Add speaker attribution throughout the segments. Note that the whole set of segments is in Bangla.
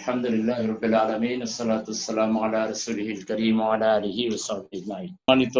Speaker 1: الحمد لله رب العالمين الصلاة والسلام على رسوله الكريم وعلى آله وصحبه أجمعين সম্মানিত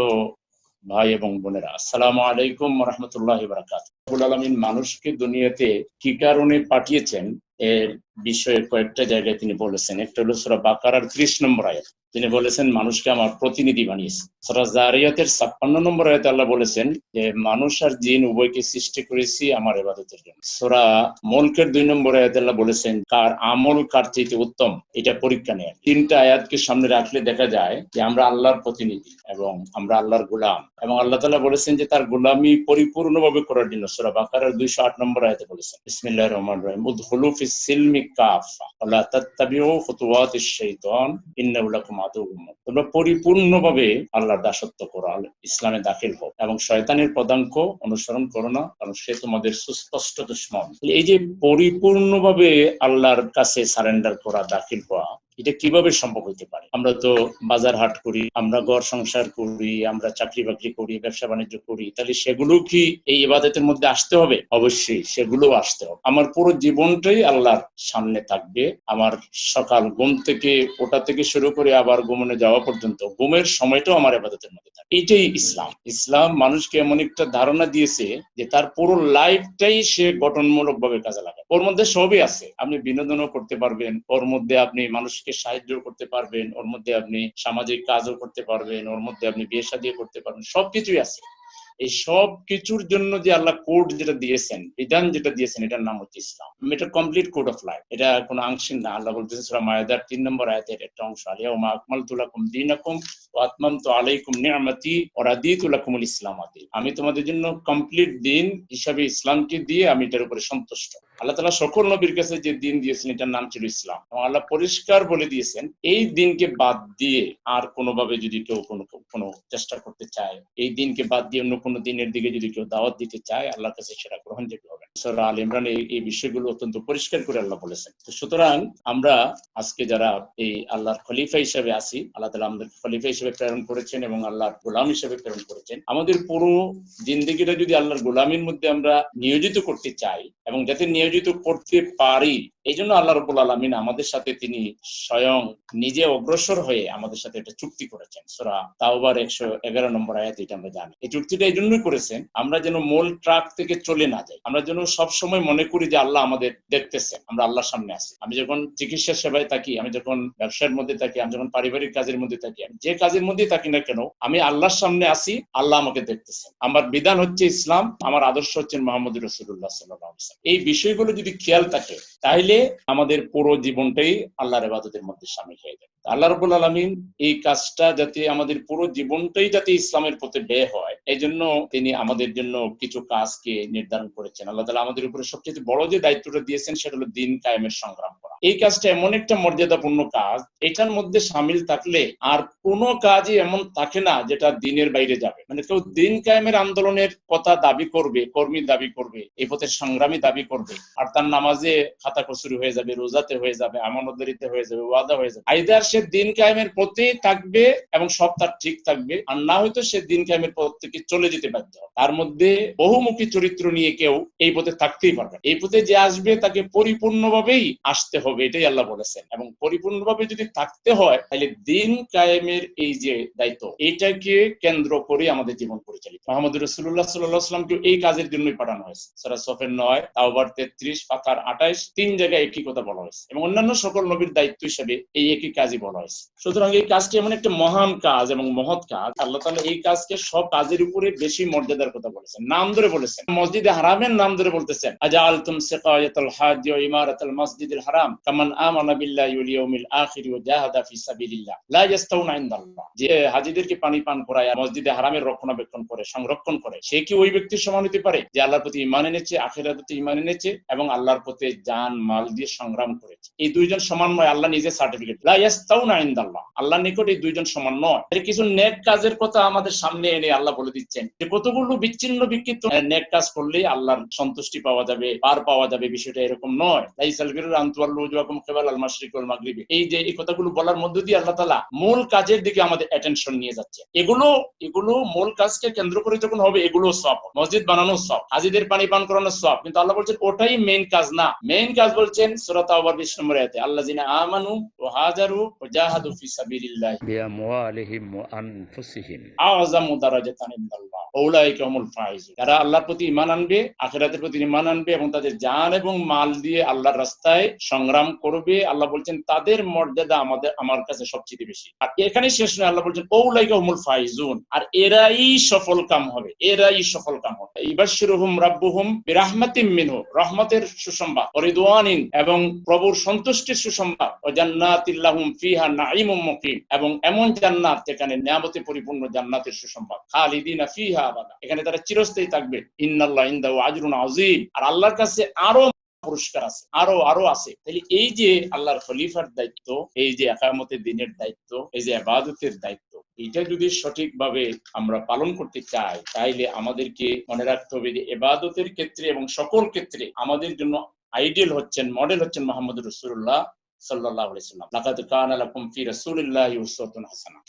Speaker 1: ভাই এবং বোনেরা আসসালামু আলাইকুম রহমতুল্লাহ বারাকাত রব্বুল আলামিন মানুষকে দুনিয়াতে কি কারণে পাঠিয়েছেন এর বিষয়ে কয়েকটা জায়গায় তিনি বলেছেন। একটা হলো সূরা বাকারার 30 নম্বর আয়াত। তিনি বলেছেন, মানুষকে আমার প্রতিনিধি বানিয়েছে। সূরা জারিয়াতের 56 নম্বর আয়াতে আল্লাহ বলেছেন যে, মানুষ আর জিন উভয়কে সৃষ্টি করেছি আমার ইবাদতের জন্য। সূরা মুলকের দুই নম্বর আয়াতে আল্লাহ বলেছেন, কার আমল কার চাইতে উত্তম? এটা পরীক্ষা নেয় তিনটা আয়াতকে সামনে রাখলে দেখা যায় যে, আমরা আল্লাহর প্রতিনিধি এবং আমরা আল্লাহর গোলাম এবং আল্লাহ তালা বলেছেন যে, তার গোলামি পরিপূর্ণভাবে করার জন্য সূরা বাকারার 208 নম্বর আয়াতে বলেছেন, বিসমিল্লাহির রহমানির রহিম। উদখুলু ফিস সিলমি কাফা ওয়ালা তাত্তাবিউ খুতুওয়াতিশ শাইতান, ইন্নাহু লাকুম আদুউম তোমরা পরিপূর্ণভাবে আল্লাহর দাসত্ব করো ইসলামে দাখিল হও এবং শয়তানের পদাঙ্ক অনুসরণ করো না, কারণ সে তোমাদের সুস্পষ্ট দুশ্মন। এই যে পরিপূর্ণভাবে আল্লাহর কাছে সারেন্ডার করা, দাখিল হওয়া এটা কীভাবে সম্ভব হতে পারে? আমরা তো বাজার হাট করি, আমরা ঘর সংসার করি, আমরা চাকরি বাকরি করি, ব্যবসা বাণিজ্য করি, তাহলে সেগুলো কি এই ইবাদতের মধ্যে আসতে হবে? অবশ্যই সেগুলো আসতে হবে। আমার পুরো জীবনটাই আল্লাহর সামনে থাকবে। আমার সকাল ঘুম থেকে ওটা থেকে শুরু করে আবার ঘুমনে যাওয়া পর্যন্ত ঘুমের সময়টাও আমার ইবাদতের মধ্যে থাকে এটাই ইসলাম। ইসলাম মানুষকে এমন একটা ধারণা দিয়েছে যে তার পুরো লাইফটাই সে গঠনমূলক ভাবে কাজে লাগায় ওর মধ্যে সবই আছে। আপনি বিনোদনও করতে পারবেন, ওর মধ্যে আপনি মানুষকে সাহায্য করতে পারবেন, ওর মধ্যে আপনি সামাজিক কাজও করতে পারবেন, ওর মধ্যে আপনি বিয়ে শাদী করতে পারবেন, সবকিছুই আছে। এই সব কিছুর জন্য যে আল্লাহ কোড যেটা দিয়েছেন, বিধান যেটা দিয়েছেন, এটার নাম হচ্ছে ইসলাম। এটা কমপ্লিট কোড অফ লাইফ এটা কোনো আংশিক না, আল্লাহ বলতেছেন সুরা মায়াদার তিন নম্বর আয়াতের একটা অংশ, আলিয়া মা আকমাল তুলাকুম দিনাকুম ও আতমাম তো আলাইকুম নিয়ামতি ও রাদিতুলাকুমুল ইসলাম আদি আমি তোমাদের জন্য কমপ্লিট দিন হিসাবে ইসলামকে দিয়ে আমি এটার উপরে সন্তুষ্ট। আল্লাহ তালা সকল নবীর কাছে যে দিন দিয়েছেন, এটার নাম ছিল ইসলাম। এবং আল্লাহ পরিষ্কার বলে দিয়েছেন, এই দিনকে বাদ দিয়ে আর কোনোভাবে যদি কেউ কোনো কোনো চেষ্টা করতে চায়, এই দিনকে বাদ দিয়ে অন্য কোনো দিনের দিকে যদি কেউ দাওয়াত দিতে চায়, আল্লাহর কাছে সেটা গ্রহণযোগ্য হবে। সূরা আল ইমরান এই বিষয়গুলো অত্যন্ত পরিষ্কার করে আল্লাহ বলেছেন। তো সুতরাং আমরা আজকে যারা এই আল্লাহর খলিফা হিসেবে আছি, আল্লাহ তালা আমাদের খলিফা হিসেবে প্রেরণ করেছেন এবং আল্লাহর গোলাম হিসেবে প্রেরণ করেছেন, আমাদের পুরো জিন্দগিটা যদি আল্লাহর গোলামির মধ্যে আমরা নিয়োজিত করতে চাই, এবং যাতে নিয়োজিত করতে পারি এই জন্য আল্লাহ রবুল আলমিন আমাদের সাথে তিনি স্বয়ং নিজে অগ্রসর হয়ে আমাদের সাথে একটা চুক্তি করেছেন। সোরা তাওবার একশো এগারো নম্বর আয়াত, এটা আমরা জানি। এই চুক্তিটা এই জন্যই করেছেন, আমরা যেন মূল ট্রাক থেকে চলে না যাই। আমরা যেন সব সময় মনে করি যে আল্লাহ আমাদের দেখতেছেন আমরা আল্লাহর সামনে আছি। আমি যখন চিকিৎসা সেবায় থাকি, আমি যখন ব্যবসার মধ্যে থাকি, আমি যখন পারিবারিক কাজের মধ্যে থাকি, আমি যে কাজের মধ্যে থাকি না কেন, আমি আল্লাহর সামনে আছি, আল্লাহ আমাকে দেখতেছেন আমার বিধান হচ্ছে ইসলাম, আমার আদর্শ হচ্ছেন মোহাম্মদ রসুল্লাহ সাল্লাহ এই বিষয়গুলো যদি খেয়াল থাকে তাহলে আমাদের পুরো জীবনটাই আল্লাহর ইবাদতের মধ্যে সামিল হয়ে যাবে আল্লাহ রবুল আলমিন এই কাজটা যাতে আমাদের পুরো জীবনটাই যাতে ইসলামের প্রতি ব্যয় হয় এই জন্য তিনি আমাদের জন্য কিছু কাজকে নির্ধারণ করেছেন। আল্লাহ তালা আমাদের উপরে সবচেয়ে বড় যে দায়িত্বটা দিয়েছেন, সেটা হলো দিন কায়েমের সংগ্রাম করা। এই কাজটা এমন একটা মর্যাদাপূর্ণ কাজ, এটার মধ্যে সামিল থাকলে আর কোনো কাজই এমন থাকে না যেটা দিনের বাইরে যাবে। মানে কেউ দিন কায়েমের আন্দোলনের কথা দাবি করবে, কর্মী দাবি করবে, এই পথের সংগ্রামী দাবি করবে আর তার নামাজে খাতা কসুরি হয়ে যাবে, রোজাতে হয়ে যাবে আমানদারিতে হয়ে যাবে, ওয়াদা হয়ে যাবে। আইদার সে দিন কায়েমের পথে থাকবে এবং সব তার ঠিক থাকবে, আর না হয়তো সে দিন কায়েমের পথ থেকে চলে যেতে বাধ্য তার মধ্যে বহুমুখী চরিত্র নিয়ে কেউ এই পথে থাকতেই পারবে এই পথে যে আসবে তাকে পরিপূর্ণভাবেই আসতে হবে, এটাই আল্লাহ বলেছেন। এবং পরিপূর্ণভাবে যদি থাকতে হয়, তাহলে দিন কায়েমের এই যে দায়িত্ব, এটাকে কেন্দ্র করে আমাদের জীবন পরিচালিত মোহাম্মদ রসুল্লাহ সাল্লাহ আসলামকে এই কাজের জন্যই পাঠানো হয়েছে। সারা সফের নয়, তাওবার তেত্রিশ পাতার আঠাইশ তিন জায়গায় একই কথা বলা হয়েছে এবং অন্যান্য সকল নবীর দায়িত্ব হিসেবে এই একই কাজই বলা হয়েছে। সুতরাং এই কাজটি এমন একটা মহান কাজ এবং মহৎ কাজ। আল্লাহ তালা এই কাজকে সব কাজের উপরে বেশি মর্যাদার কথা বলেছেন, নাম ধরে বলেছেন। মসজিদে হারামের নাম ধরে বলতেছেন আজা আলতুম সেকায়াতুল হাজ ওয়া ইমারাতুল মসজিদুল হারাম কামান আমানা বিল্লাহি ওয়াল ইয়াউমিল আখির ওয়া জাহাদা ফি সাবিলিল্লাহ। লা ইয়াস্তাউনা ইনদাল্লাহ। যে হাজীদেরকে পানি পান করায় মসজিদে হারামের রক্ষণাবেক্ষণ করে, সংরক্ষণ করে, সে কি ওই ব্যক্তির সমান হতে পারে? যে আল্লাহর প্রতি ইমান এনেছে, আখিরাতের প্রতি ইমান এনেছে এবং আল্লাহর প্রতি জান মাল দিয়ে সংগ্রাম করেছে। এই দুইজন সমান নয়, আল্লাহ নিজে সার্টিফিকেট ইনদাল্লাহ। আল্লাহর নিকট এই দুইজন সমান নয়। এর কিছু নেক কাজের কথা আমাদের সামনে এনে আল্লাহ বলে দিচ্ছেন। যে কতগুলো বিচ্ছিন্ন বিক্ষিপ্ত নেক কাজ করলে আল্লাহর সন্তুষ্টি পাওয়া যাবে, পার পাওয়া যাবে, বিষয়টা এরকম নয়। লাইসাল বিরুল আনতুয়াল্লু ওয়াজুহাকুম কিবাল আল মাশরিক ওয়াল মাগরিবি। এই যে এই কথাগুলো বলার মধ্য দিয়ে আল্লাহ তাআলা মূল কাজের দিকে আমাদের অ্যাটেনশন নিয়ে যাচ্ছে। এগুলো এগুলো মূল কাজকে কেন্দ্র করে যখন হবে, এগুলো সব মসজিদ বানানো সব হাজিদের পানি পান করানো সব কিন্তু আল্লাহ বলছেন, ওটাই এটাই মেইন কাজ না। মেইন কাজ বলছেন সূরা তাওবার 20 নম্বর আয়াতে আমানু ও হাজারু ও জাহাদু ফি সাবিলিল্লাহ।
Speaker 2: ওয়া
Speaker 1: আনফুসিহিম। দারাজাতান ইনদাল্লাহ। যারা আল্লাহর প্রতি ঈমান আনবে আখিরাতের প্রতি ঈমান আনবে এবং তাদের জান এবং মাল দিয়ে আল্লাহর রাস্তায় সংগ্রাম করবে আল্লাহ বলছেন তাদের মর্যাদা আমাদের আমার কাছে সবচেয়ে বেশি। আর এখানে শেষ নয় আল্লাহ বলছেন ওলাইকা হুমুল ফাইজুন। আর এরাই সফল কাম হবে এরাই সফল কাম হবে। ইবাশশিরুহুম রাব্বুহুম বিরাহমাতিন মিনহু রহমত রহমতের সুসংবাদ ওয়ারিদওয়ানিন এবং প্রভুর সন্তুষ্টির সুসংবাদ ও জান্নাতিল্লাহুম ফিহা নাঈমুম মুকিম এবং এমন জান্নাত যেখানে নিয়ামতে পরিপূর্ণ জান্নাতের সুসংবাদ, খালিদিনা ফিহা আবাদা। এখানে তারা চিরস্থায়ী থাকবে। ইন্নাল্লাহ ইনদাহু আজরুন আযীম। আর আল্লাহর কাছে আরও পুরস্কার আছে, আরও আরও আছে। তাহলে এই যে আল্লাহর খলিফার দায়িত্ব, এই যে একামতের দিনের দায়িত্ব, এই যে আবাদতের দায়িত্ব এটা যদি সঠিকভাবে আমরা পালন করতে চাই, তাইলে আমাদেরকে মনে রাখতে হবে যে এবাদতের ক্ষেত্রে এবং সকল ক্ষেত্রে আমাদের জন্য আইডিয়াল হচ্ছেন, মডেল হচ্ছেন মোহাম্মদ রসুল্লাহ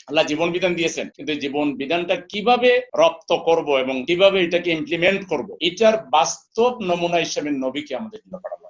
Speaker 1: আল্লাহ জীবন বিধান দিয়েছেন, কিন্তু জীবন বিধানটা কীভাবে রপ্ত করব এবং কীভাবে এটাকে ইমপ্লিমেন্ট করব, এটার বাস্তব নমুনা হিসেবে নবীকে আমাদের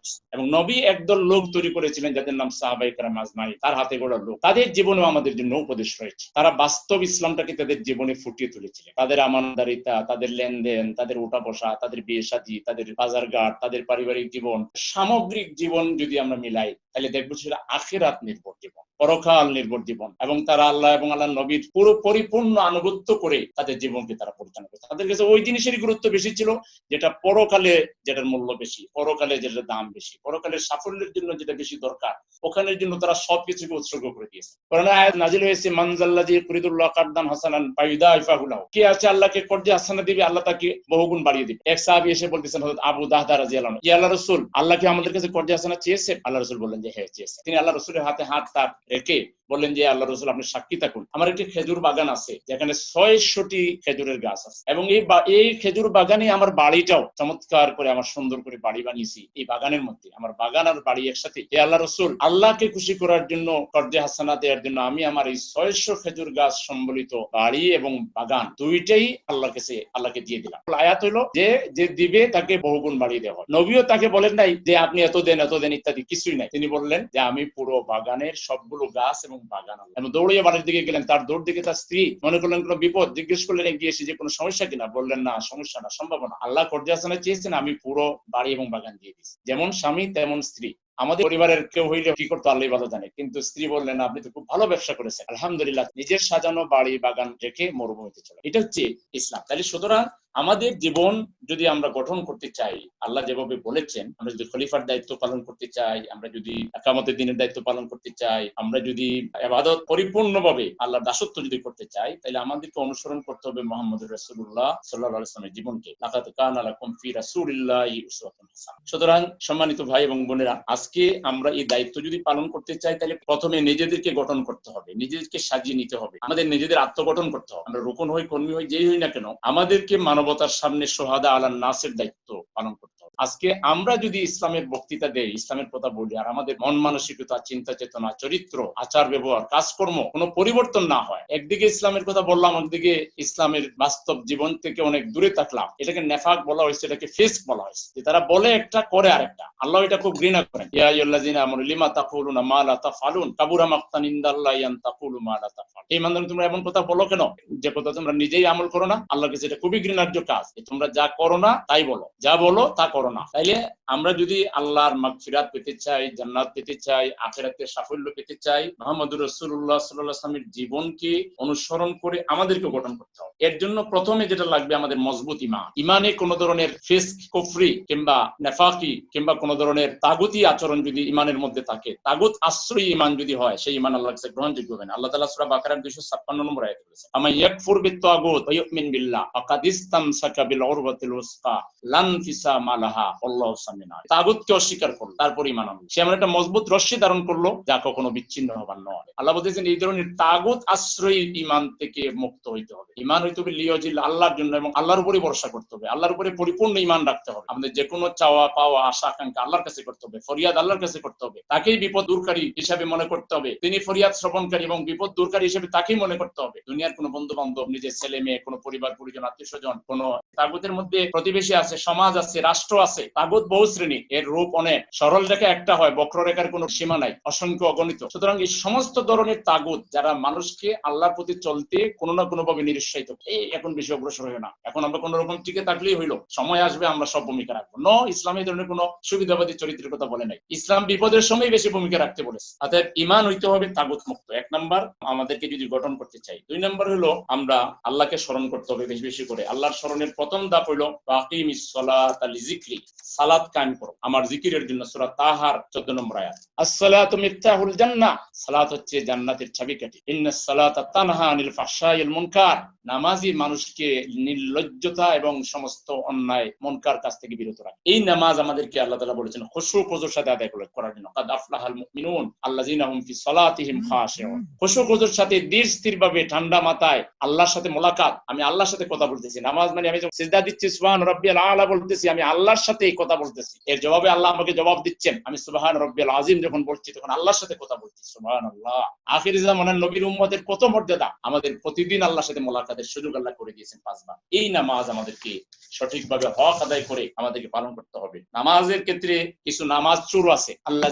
Speaker 1: হয়েছে এবং নবী একদল লোক তৈরি করেছিলেন যাদের নাম সাহাবাই কারাম আজমাই তার হাতে গড়া লোক। তাদের জীবনেও আমাদের জন্য উপদেশ রয়েছে। তারা বাস্তব ইসলামটাকে তাদের জীবনে ফুটিয়ে তুলেছিলেন তাদের আমানদারিতা, তাদের লেনদেন, তাদের উঠা বসা তাদের বিয়ে সাদী, তাদের বাজার ঘাট তাদের পারিবারিক জীবন, সামগ্রিক জীবন যদি আমরা মিলাই, তাহলে দেখব সেটা আখেরাত নির্ভর জীবন। পরকাল নির্ভর জীবন এবং তারা আল্লাহ এবং আল্লাহ নবীর পুরো পরিপূর্ণ আনুগত্য করে তাদের জীবনকে তারা পরিচালনা করে তাদের কাছে ওই জিনিসেরই গুরুত্ব বেশি ছিল যেটা পরকালে যেটার মূল্য বেশি, পরকালে যেটার দাম বেশি, পরকালের সাফল্যের জন্য যেটা বেশি দরকার, ওখানের জন্য তারা সবকিছুকে উৎসর্গ করে দিয়েছে। কারণ নাজিল হয়েছে মানজাল্লাজি ফরিদুল্লাহ কারদান হাসানান পাইদা ইফাহুলাহ কে আছে আল্লাহকে কর্জে হাসানা দিবে, আল্লাহ তাকে বহুগুণ বাড়িয়ে দিবে। এক সাহাবী এসে বলতেছেন, হযরত আবু দাহদা রাদিয়াল্লাহু ইয়া আল্লাহ রাসূল, আল্লাহ কি আমাদের কাছে কর্জে হাসানা চেয়েছে? আল্লাহ রাসূল বললেন যে হ্যাঁ চেয়েছে। তিনি আল্লাহ রাসূলের হাতে হাত তার রেখে বললেন যে আল্লাহ রসুল, আপনি সাক্ষী থাকুন। আমার একটি খেজুর বাগান আছে, যেখানে ছয়শটি খেজুরের গাছ আছে। এবং এই এই খেজুর বাগানে আমার বাড়িটাও চমৎকার করে আমার সুন্দর করে বাড়ি বানিয়েছি এই বাগানের মধ্যে। আমার বাগান আর বাড়ি একসাথে। হে আল্লাহ রসুল, আল্লাহকে খুশি করার জন্য, কর্জে হাসানা দেওয়ার জন্য আমি আমার এই ছয়শো খেজুর গাছ সম্বলিত বাড়ি এবং বাগান দুইটাই আল্লাহ কাছে, আল্লাহকে দিয়ে দিলাম। আয়াত হইল যে যে দিবে তাকে বহুগুণ বাড়িয়ে দেওয়া নবীও তাকে বলেন নাই যে, আপনি এত দেন এত দেন ইত্যাদি কিছুই নাই। তিনি বললেন যে, আমি পুরো বাগানের সবগুলো গাছ এবং বাগান আল্লাহ। এবং দৌড়িয়ে বাড়ির দিকে গেলেন, তার দৌড় দিকে তার স্ত্রী মনে করলেন, কোনো বিপদ। জিজ্ঞেস করলেন, এগিয়ে এসে যে কোনো সমস্যা কিনা? বললেন, না, সমস্যা না সম্ভাবনা আল্লাহ হাসানা চেয়েছেন, আমি পুরো বাড়ি এবং বাগান দিয়ে দিচ্ছি যেমন স্বামী, তেমন স্ত্রী। আমাদের পরিবারের কেউ হইলে কি করতো? আল্লাহ ভালো জানে। কিন্তু স্ত্রী বললেন আপনি তো খুব ভালো ব্যবসা করেছেন। আলহামদুলিল্লাহ, নিজের সাজানো বাড়ি বাগান রেখে মরুভূমিতে চলে এটা হচ্ছে ইসলাম। তাহলে সুতরাং আমাদের জীবন যদি আমরা গঠন করতে চাই, আল্লাহ যেভাবে বলেছেন, আমরা যদি খলিফার দায়িত্ব পালন করতে চাই, আমরা যদি একামতের দিনের দায়িত্ব পালন করতে চাই, আমরা যদি আবাদত পরিপূর্ণভাবে আল্লাহর দাসত্ব যদি করতে চাই, তাহলে আমাদেরকে অনুসরণ করতে হবে মোহাম্মদ রাসূলুল্লাহ সাল্লাল্লাহু আলাইহি জীবনকে। লাকাত কানা লাকুম ফি রাসূলিল্লাহি উসওয়াতুন হাসানাহ সুতরাং সম্মানিত ভাই এবং বোনেরা, আজকে আমরা এই দায়িত্ব যদি পালন করতে চাই, তাহলে প্রথমে নিজেদেরকে গঠন করতে হবে। নিজেদেরকে সাজিয়ে নিতে হবে। আমাদের নিজেদের আত্মগঠন করতে হবে। আমরা রোকন হই, কর্মী হই, যেই হই না কেন, আমাদেরকে মানবতার সামনে সোহাদা আলান নাসের দায়িত্ব পালন করতে হবে। আজকে আমরা যদি ইসলামের বক্তৃতা দেই, ইসলামের কথা বলি, আর আমাদের মন মানসিকতা, চিন্তা চেতনা, চরিত্র, আচার, ব্যবহার, কাজকর্ম কোনো পরিবর্তন না হয়। একদিকে ইসলামের কথা বললাম একদিকে ইসলামের বাস্তব জীবন থেকে অনেক দূরে থাকলাম। এটাকে নেফাক বলা হয়েছে, এটাকে ফেস্ক বলা হয়েছে। যে তারা বলে একটা, করে আরেকটা। আল্লাহ এটা খুব ঘৃণা করেন। লিমা মা আন তাকুলু মা এই তোমরা এমন কথা বলো কেন? যে কথা তোমরা নিজেই আমল করো না? এটা খুবই ঘৃণার্য কাজ। তোমরা যা করো না, তাই বলো। যা বলো, তা করো। না। তাইলে আমরা যদি আল্লাহর মাগফিরাত পেতে চাই, জান্নাত পেতে চাই আখেরাতে সাফল্য পেতে চাই সাল্লাল্লাহু আলাইহি ওয়াসাল্লামের জীবনকে অনুসরণ করে আমাদেরকে গঠন করতে হবে। এর জন্য প্রথমে যেটা লাগবে আমাদের মজবুত ইমান ইমানে কোনো ধরনের ফিস্ক, কুফরি কিংবা নেফাকি কিংবা কোনো ধরনের তাগুতি আচরণ যদি ইমানের মধ্যে থাকে, তাগুত আশ্রয়ী ইমান যদি হয়, সেই ইমান আল্লাহ কাছে গ্রহণযোগ্য হবে না। আল্লাহ তালা সূরা বাকারা দুইশো ছাপ্পান্ন নম্বর আয়াতে বলেছে আমা ইয়াকফুর বিত্তাগুত ওয়া ইউমিন বিল্লাহ, ফাকাদ ইসতামসাকা বিল উরওয়াতিল উসকা, লান ফিসামা লাহা আল্লাহু। তাগুতকে অস্বীকার করল তারপর ঈমান আনলো সে এমন একটা মজবুত রশ্মি ধারণ করল, যা কখনো বিচ্ছিন্ন হবার নয়। আল্লাহ বলতেছেন, এই ধরনের তাগুত আশ্রয়ী ঈমান থেকে মুক্ত হইতে হবে। ঈমান হইতে হবে লিয়াজিল আল্লাহর জন্য এবং আল্লাহর উপরে ভরসা করতে হবে। আল্লাহর উপরে পরিপূর্ণ ঈমান রাখতে হবে। আমাদের যে কোনো চাওয়া, পাওয়া, আশা, আকাঙ্ক্ষা আল্লাহর কাছে করতে হবে। ফরিয়াদ আল্লাহর কাছে করতে হবে। তাকেই বিপদ দূরকারী হিসাবে মনে করতে হবে। তিনি ফরিয়াদ শ্রবণকারী এবং বিপদ দূরকারী হিসেবে তাকেই মনে করতে হবে। দুনিয়ার কোনো বন্ধু বান্ধব নিজের ছেলে, মেয়ে, কোনো পরিবার, পরিজন আত্মীয় স্বজন কোনো তাগুতের মধ্যে প্রতিবেশী আছে, সমাজ আছে, রাষ্ট্র আছে, তাগুত বহু শ্রেণি। এর রূপ অনেক। সরল রেখা একটা হয়, বক্ররেখার কোনো সীমা নাই, অসংখ্য অগণিত। সুতরাং এই সমস্ত ধরনের তাগুত যারা মানুষকে আল্লাহর প্রতি চলতে কোনো না কোনো ভাবে নিরুৎসাহিত এই এখন বেশি অগ্রসর হয় না। এখন আমরা কোন রকম টিকে থাকলেই হইল। সময় আসবে, আমরা সব ভূমিকা রাখব। ন, ইসলাম এই ধরনের কোনো সুবিধাবাদী চরিত্রের কথা বলে নাই। ইসলাম বিপদের সময় বেশি ভূমিকা রাখতে বলেছে। অর্থাৎ ইমান হইতে হবে তাগুত মুক্ত এক নাম্বার, আমাদেরকে যদি গঠন করতে চাই। দুই নাম্বার হলো, আমরা আল্লাহকে স্মরণ করতে হবে বেশি বেশি করে। আল্লাহর স্মরণের প্রথম ধাপ হইল বাকিমিস সালাত আলি জিক্রি সালাত কায়েম করো। আমার জিকিরের জন্য সূরা তাহার 14 নম্বর আয়াত। মিফতাহুল জান্নাহ। সালাত হচ্ছে জান্নাতের চাবিকাঠি। তানহা আনিল ফাহশাইল মুনকার। মানুষকে নির্লজ্জতা এবং সমস্ত অন্যায় মনকার কাছ থেকে বিরত রাখে। এই নামাজ আমাদেরকে আল্লাহ বলেছেন, খুশু খুজুর সাথে আদায় করে। করার জন্য কাদ আফলাহাল মুমিনুন আল্লাযিনা হুম ফি সালাতিহিম খুশু খুজুর সাথে ধীর স্থির ভাবে ঠান্ডা মাথায় আল্লাহর সাথে মোলাকাত। আমি আল্লাহর সাথে কথা বলতেছি। নামাজ মানে আমি যখন সিজদা দিচ্ছি, সুবহান রাব্বিয়াল আলা বলতেছি, আমি আল্লাহর সাথে এই কথা বলতেছি। এর জবাবে আল্লাহ আমাকে জবাব দিচ্ছেন। আমি সুবহান রাব্বিয়াল আযীম যখন বলছি, তখন আল্লাহর সাথে কথা বলছি। সুবহানাল্লাহ। আখির জামানের নবীর উম্মতের কত মর্যাদা। আমাদের প্রতিদিন আল্লাহর সাথে মোলাকাতের সুযোগ আল্লাহ করে দিয়েছেন পাঁচবার। এই নামাজ আমাদেরকে সঠিকভাবে হক আদায় করে আমাদেরকে পালন করতে হবে। নামাজের ক্ষেত্রে কিছু নামাজ চুর আছে। আল্লাহ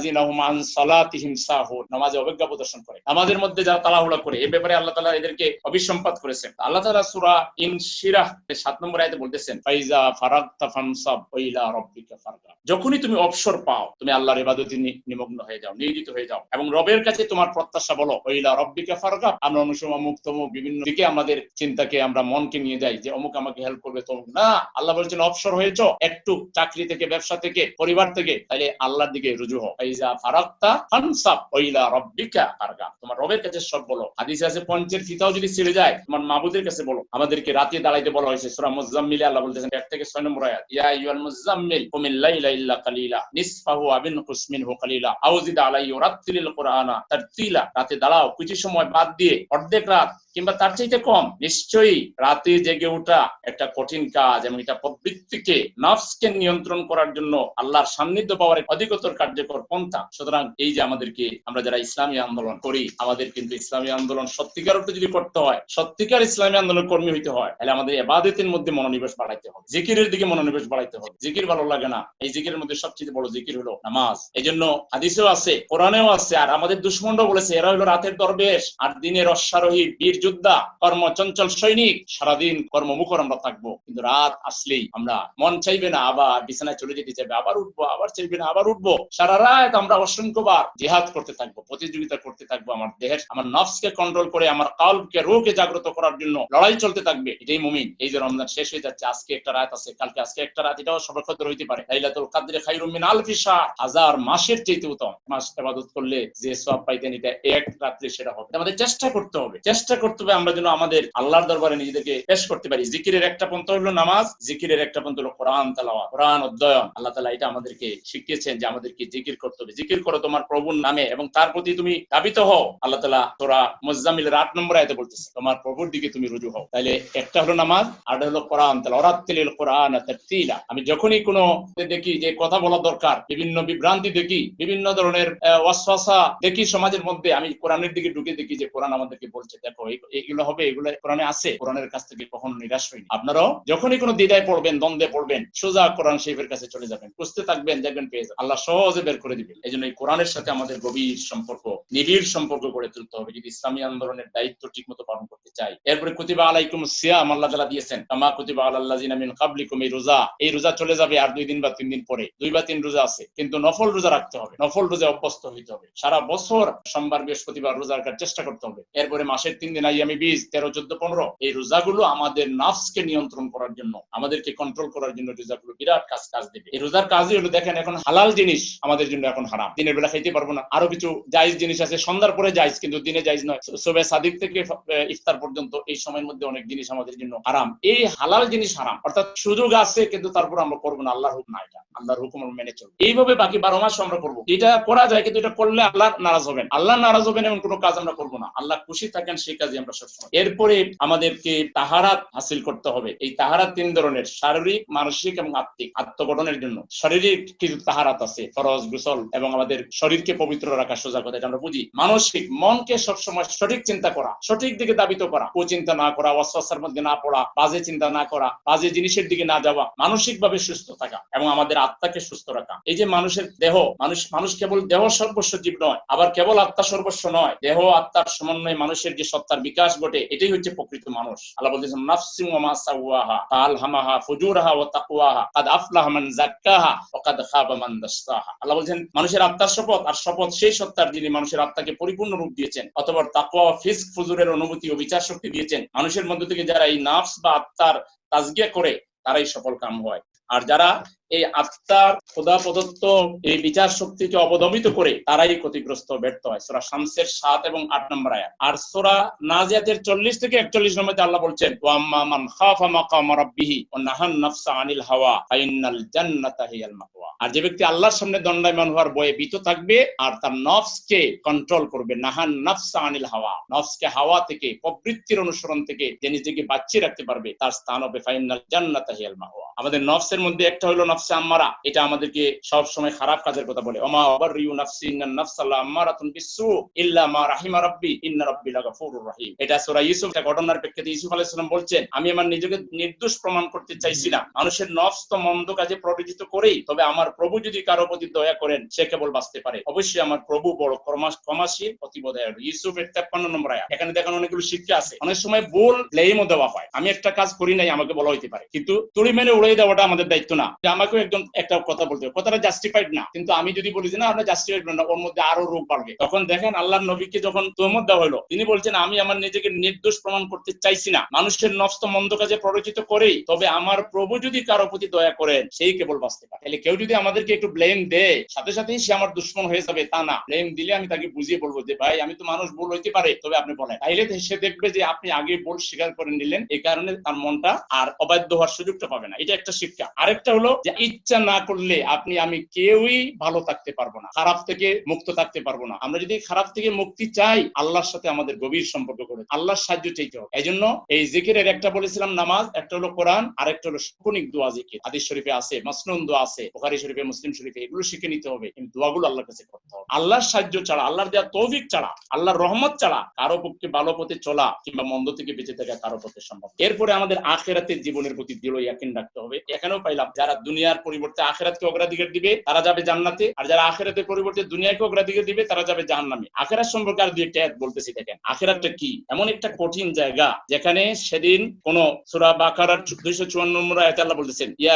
Speaker 1: সালাতিহিম সাহুন। নামাজে অবজ্ঞা প্রদর্শন করে। নামাজের মধ্যে যারা তাড়াহুড়া করে, এ ব্যাপারে আল্লাহ তালা এদেরকে অবিসম্পাত করেছেন। আল্লাহ তাআলা সূরা ইনশিরাহ সাত নম্বর আয়তে বলতেছেন, ফাইজা ফারাগতা ফানসাব, ওইলা যখনই তুমি অবসর পাও, তুমি আল্লাহর ইবাদতে নিমগ্ন হয়ে যাও, নিয়োজিত হয়ে যাও। এবং রবের কাছে তোমার প্রত্যাশা বলো ওইলা রব্বিকা ফারগা আমরা অনেক সময় অমুক বিভিন্ন দিকে আমাদের চিন্তাকে আমরা মনকে নিয়ে যাই যে অমুক আমাকে হেল্প করবে, তমুক না। আল্লাহ বলছেন, অবসর হয়েছ, একটু চাকরি থেকে, ব্যবসা থেকে, পরিবার থেকে তাহলে আল্লাহর দিকে রুজু হও। ফাইজা ফারাগতা ফানসাব ওইলা রব্বিকা ফারগা তোমার রবের কাছে সব বলো। হাদিসে আছে, পঞ্চের ফিতাও যদি ছেড়ে যায়, তোমার মাবুদের কাছে বলো। আমাদেরকে রাতে দাঁড়াইতে বলা হয়েছে, সূরা মুজাম্মিলে আল্লাহ বলতেছেন, এক থেকে ছয় নম্বর আয়াত, ইয়া আইয়ুহাল মুজাম্মিল কুমিল লাইলা ইল্লা কালিলা, নিসফাহু আবিন কুসমিনহু কালিলা আও জিদ আলাইহি ওয়ারাত্তিলিল কুরআনা তারতিলা রাতে দাঁড়াও, কিছু সময় বাদ দিয়ে অর্ধেক রাত কিংবা তার চাইতে কম, নিশ্চয়ই রাতে জেগে ওঠা একটা কঠিন কাজ এবং এটা প্রবৃত্তিকে, নফসকে নিয়ন্ত্রণ করার জন্য আল্লাহর সান্নিধ্য পাওয়ার অধিকতর কার্যকর পন্থা। সুতরাং এই যে আমাদেরকে আমরা যারা ইসলামী আন্দোলন করি, আমাদের কিন্তু ইসলামী আন্দোলন সত্যিকার অর্থে যদি করতে হয়, সত্যিকার ইসলামী আন্দোলন কর্মী হইতে হয়, তাহলে আমাদের এবাদতের মধ্যে মনোনিবেশ বাড়াইতে হবে। জিকিরের দিকে মনোনিবেশ বাড়াইতে হবে। জিকির ভালো লাগে না। এই জিকিরের মধ্যে সবচেয়ে বড় জিকির হলো নামাজ। এই জন্য হাদিসেও আছে, কোরআনেও আছে, আর আমাদের দুশ্মনরাও বলেছে, এরা হলো রাতের দরবেশ, আর দিনের অশ্বারোহী বীর যোদ্ধা, কর্ম চঞ্চল সৈনিক, সারাদিন কর্মমুখর আমরা থাকব। কিন্তু রাত আসলেই আমরা মন চাইবে না, আবার বিছানায় চলে যেতে চাইবে, আবার উঠবো, আবার চাইবে না, আবার উঠবো। সারা রাত আমরা অসংখ্যবার জিহাদ করতে থাকব, প্রতিযোগিতা করতে থাকব, আমার দেহের, আমার নফসকে কন্ট্রোল করে, আমার কালকে রোগকে জাগ্রত করার জন্য লড়াই চলতে থাকবে। এটাই মুমিন। এই যে রমজান শেষ হয়ে যাচ্ছে, আজকে একটা রাত আছে, কালকে আজকে একটা রাত, এটাও সবক্ষেত্র হইতে পারে। লাইলাতুল কাদরে খাইরুম মিন হাজার মাসের চাইতে উত্তম। মাস ইবাদত করলে যে সব পাইতেন, এটা এক রাত্রে সেটা হবে। আমাদের চেষ্টা করতে হবে, চেষ্টা করতে হবে আমরা যেন আমাদের আল্লাহর দরবারে নিজেদেরকে পেশ করতে পারি। জিকিরের একটা পন্থা হলো নামাজ, জিকিরের একটা পন্থা হলো কোরআন তালাওয়া কোরআন অধ্যয়ন, আল্লাহ তালা এটা আমাদেরকে শিখিয়েছেন যে আমাদেরকে জিকির করতে হবে। জিকির করো তোমার প্রভুর নামে এবং তার প্রতি তুমি দাবিত হও। আল্লাহ তালা তোরা মুজামিলের আট নম্বর আয়তে বলতেছে, তোমার প্রভুর দিকে তুমি রুজু হও। তাহলে একটা হলো নামাজ আর হলো কোরআন তালা ওরাত্তিলিল কোরআন তারতিলা আমি যখনই কোনো দেখি যে কথা বলা দরকার, বিভিন্ন বিভ্রান্তি দেখি, বিভিন্ন ধরনের ওয়াসওয়াসা দেখি সমাজের মধ্যে, আমি কোরআনের দিকে ঢুকে দেখি যে কোরআন আমাদেরকে বলছে, দেখো, এই- এগুলো হবে, এগুলো কোরআনে আছে, কোরআনের কাছ থেকে কখনো নিরাশ হয়নি আপনারাও যখনই কোনো দ্বিধায় পড়বেন, দ্বন্দ্বে পড়বেন, সোজা কোরআন শরীফের কাছে চলে যাবেন। খুঁজতে থাকবেন, দেখবেন পেয়ে যাবেন। আল্লাহ সহজে বের করে দিবেন। এই জন্য এই কোরআনের সাথে আমাদের গভীর সম্পর্ক, নিবিড় সম্পর্ক গড়ে তুলতে হবে। যদি ইসলামী আন্দোলনের দায়িত্ব ঠিক মতো পালন করতে চাই এরপরে, কুতিবা আলাইকুম সিয়াম, আল্লাহ তালা দিয়েছেন, কামা কুতিবা আল্লাহ মিন কাবলিকুম এই রোজা। এই রোজা চলে যাবে আর দুই দিন বা তিন দিন পরে। দুই বা তিন রোজা আছে, কিন্তু নফল রোজা রাখতে হবে। নফল রোজা অভ্যস্ত হইতে হবে। সারা বছর সোমবার, বৃহস্পতিবার রোজা রাখার চেষ্টা করতে হবে। এরপরে মাসের তিন দিন আইয়ামি বিশ তেরো, চোদ্দ, পনেরো, এই রোজাগুলো আমাদের নাফসকে নিয়ন্ত্রণ করার জন্য, আমাদেরকে কন্ট্রোল করার জন্য রোজাগুলো বিরাট কাজ কাজ দেবে। এই রোজার কাজই হলো, দেখেন এখন হালাল জিনিস আমাদের জন্য এখন হারাম। দিনের বেলা খাইতে পারব না। আরও কিছু জায়জ জিনিস আছে, সন্ধ্যার পরে জায়জ, কিন্তু দিনে জায়জ নয়। সোবে সাদিক থেকে ইফতার পর্যন্ত এই সময়ের মধ্যে অনেক জিনিস আমাদের জন্য হারাম। এই হালাল জিনিস হারাম। অর্থাৎ সুযোগ আছে, কিন্তু তারপর আমরা করব না। আল্লাহর হুকুম না এটা। আল্লাহর হুকুম মেনে চলবো। এইভাবে বাকি বারো মাস আমরা করব। এটা করা যায়, কিন্তু এটা করলে আল্লাহ নারাজ হবেন। আল্লাহ নারাজ হবেন এমন কোনো কাজ আমরা করব না। আল্লাহ খুশি থাকেন সেই কাজে আমরা সবসময়। এরপরে আমাদেরকে তাহারাত হাসিল করতে হবে। এই তাহারাত তিন ধরনের, শারীরিক, মানসিক এবং আত্মিক। আত্মগঠনের জন্য। শারীরিক কিছু তাহারাত আছে, ফরজ, গুসল এবং আমাদের শরীরকে পবিত্র সোজা কথা আমরা বুঝি। মানসিক, মনকে সবসময় সঠিক চিন্তা করা, সঠিক দিকে দাবিত করা, কুচিন্তা না করা মধ্যে না পড়া, বাজে চিন্তা না করা, বাজে জিনিসের দিকে না যাওয়া মানসিক ভাবে সুস্থ থাকা এবং আমাদের আত্মাকে সুস্থ রাখা। এই যে মানুষের দেহ, মানুষ মানুষ কেবল দেহ সর্বস্ব জীব নয়, আবার কেবল আত্মা সর্বস্ব নয়। দেহ, আত্মার সমন্বয়ে মানুষের যে সত্তার বিকাশ ঘটে, এটাই হচ্ছে প্রকৃত মানুষ। আল্লাহ বলতেছেন নাফসিম ওয়া মা সাওয়াহা আলহামাহা ফুজুরাহা ওয়া তাকওয়াহা, কাদ আফলাহা মান যাক্কাহা ওয়া কাদ খাবা মান দাসতাহা। আল্লাহ বলছেন, মানুষের আত্মার শপথ, আর শপথ সেই সত্তার যিনি মানুষের আত্মাকে পরিপূর্ণ রূপ দিয়েছেন অথবা তাকওয়া ফিস্ক ফুজুরের অনুভূতি ও বিচার শক্তি দিয়েছেন। মানুষের মধ্য থেকে যারা এই নাফস বা আত্মার তাজগিয়া করে, তারাই সফল কাম হয়। আর যারা এই আত্মার খোদা প্রদত্ত এই বিচার শক্তিকে অবদমিত করে তারাই ক্ষতিগ্রস্ত ব্যর্থ হয়। সোরা শামসের সাত এবং আট নম্বর আয়াত। আর সোরা নাজিয়াতের চল্লিশ থেকে একচল্লিশ নম্বরে আল্লাহ বলছেন ওয়াম্মা মান খাফা মাকাম রাব্বিহি ওয়া নাহান নাফসা আনিল হাওয়া ফাইনাল জান্নাতা হিয়াল মাওয়া। আর যে ব্যক্তি আল্লাহর সামনে দণ্ডায়মান হওয়ার বয়ে ভীত থাকবে, আর তার নফসকে কন্ট্রোল করবে নাহান নাফসা আনিল হাওয়া। নফসকে হাওয়া থেকে, প্রবৃত্তির অনুসরণ থেকে যে নিজেকে বাঁচিয়ে রাখতে পারবে, তার স্থান হবে ফাইনাল জান্নাতা হিয়াল মাওয়া। আমাদের নফসের মধ্যে একটা হলো নফসে আম্মারা, এটা আমাদেরকে সব সময় খারাপ কাজের কথা বলে। ওমা আবারিউ নাফসি ইন্নান নাফসাল্লাহ আম্মারাতুন বিসু ইল্লা মা রাহিমা রাব্বি, ইন্না রাব্বি লাগাফুরুর রহিম। এটা সূরা ইউসুফ ঘটনার প্রেক্ষিতে ইউসুফ আলাইহিস সালাম বলছেন, আমি আমার নিজেকে নির্দোষ প্রমাণ করতে চাইছি না। মানুষের নফস তো মন্দ কাজে করেই, তবে আমার প্রভু যদি কারও প্রতি দয়া করেন, সে কেবল বাঁচতে পারে। অবশ্যই আমার প্রভু বড় ক্ষমা- ক্ষমাশীল প্রতিবোধের ইউসুফের তেপ্পান্ন নম্বর আয়াত। এখানে দেখানো অনেকগুলো শিক্ষা আছে। অনেক সময় বল ব্লেমও দেওয়া হয়। আমি একটা কাজ করি নাই, আমাকে বলা হইতে পারে। কিন্তু তুড়ি মেরে উড়াই দেওয়াটা আমাদের দায়িত্ব না। যে আমাকেও একজন একটা কথা বলতে হবে। কথাটা জাস্টিফাইড না, কিন্তু আমি যদি বলি যে না আপনার জাস্টিফাইড না, ওর মধ্যে আরও রোগ বাড়বে। তখন দেখেন আল্লাহর নবীকে যখন তোমত দেওয়া হলো, তিনি বলছেন, আমি আমার নিজেকে নির্দোষ প্রমাণ করতে চাইছি না। মানুষের নষ্ট মন্দ কাজে প্ররোচিত করেই, তবে আমার প্রভু যদি কারও প্রতি দয়া করেন, সেই কেবল বাঁচতে পারে। তাহলে কেউ যদি আমাদেরকে একটু ব্লেম দেয়, সাথে সাথেই সে আমার দুশ্মন হয়ে যাবে, তা না। ব্লেম দিলে আমি তাকে বুঝিয়ে বলব যে, ভাই, আমি তো মানুষ, ভুল হইতে পারে, তবে আপনি বলেন। তাইলে সে দেখবে যে, আপনি আগে ভুল স্বীকার করে নিলেন এই কারণে তার মনটা আর অবাধ্য হওয়ার সুযোগটা পাবে না। এটা একটা শিক্ষা। আরেকটা হলো যে ইচ্ছা না করলে আপনি, আমি কেউই ভালো থাকতে পারব না, খারাপ থেকে মুক্ত থাকতে পারব না। আমরা যদি খারাপ থেকে মুক্তি চাই, আল্লাহর সাথে আমাদের গভীর সম্পর্ক করে আল্লাহর সাহায্য চাইতে হবে। এই জন্য এই জিকিরের একটা বলেছিলাম নামাজ, একটা হলো কোরআন আর একটা হলো শকুনিক দোয়া জিকির। হাদিস শরীফে আছে, মাসনুন দোয়া আছে, বুখারী শরীফে, মুসলিম শরীফে, এগুলো শিখে নিতে হবে। কিন্তু দোয়াগুলো আল্লাহর কাছে করতে হবে। আল্লাহর সাহায্য ছাড়া, আল্লাহর দেওয়া তৌফিক ছাড়া, আল্লাহর রহমত ছাড়া কারও পক্ষে ভালো পথে চলা কিংবা মন্দ থেকে বেঁচে থাকা কারও পক্ষে সম্ভব এরপরে আমাদের আখেরাতের জীবনের প্রতি দৃঢ় ইয়াকিন রাখতে হবে। এখানেও পাইলাম, যারা দুনিয়ার পরিবর্তে আখেরাতকে অগ্রাধিকার দিবে, তারা যাবে জান্নাতে। আর যারা আখেরাতের পরিবর্তে দুনিয়াকে অগ্রাধিকার দিবে, তারা যাবে জাহান্নামে। আখেরাত সম্পর্কে আর দুই একটা বলতেছি দেখেন। আখেরাতটা কি? এমন একটা কঠিন জায়গা, যেখানে সেদিন কোন সূরা বাকারার 254 নম্বর আয়াতে আল্লাহ বলতেছেন, ইয়া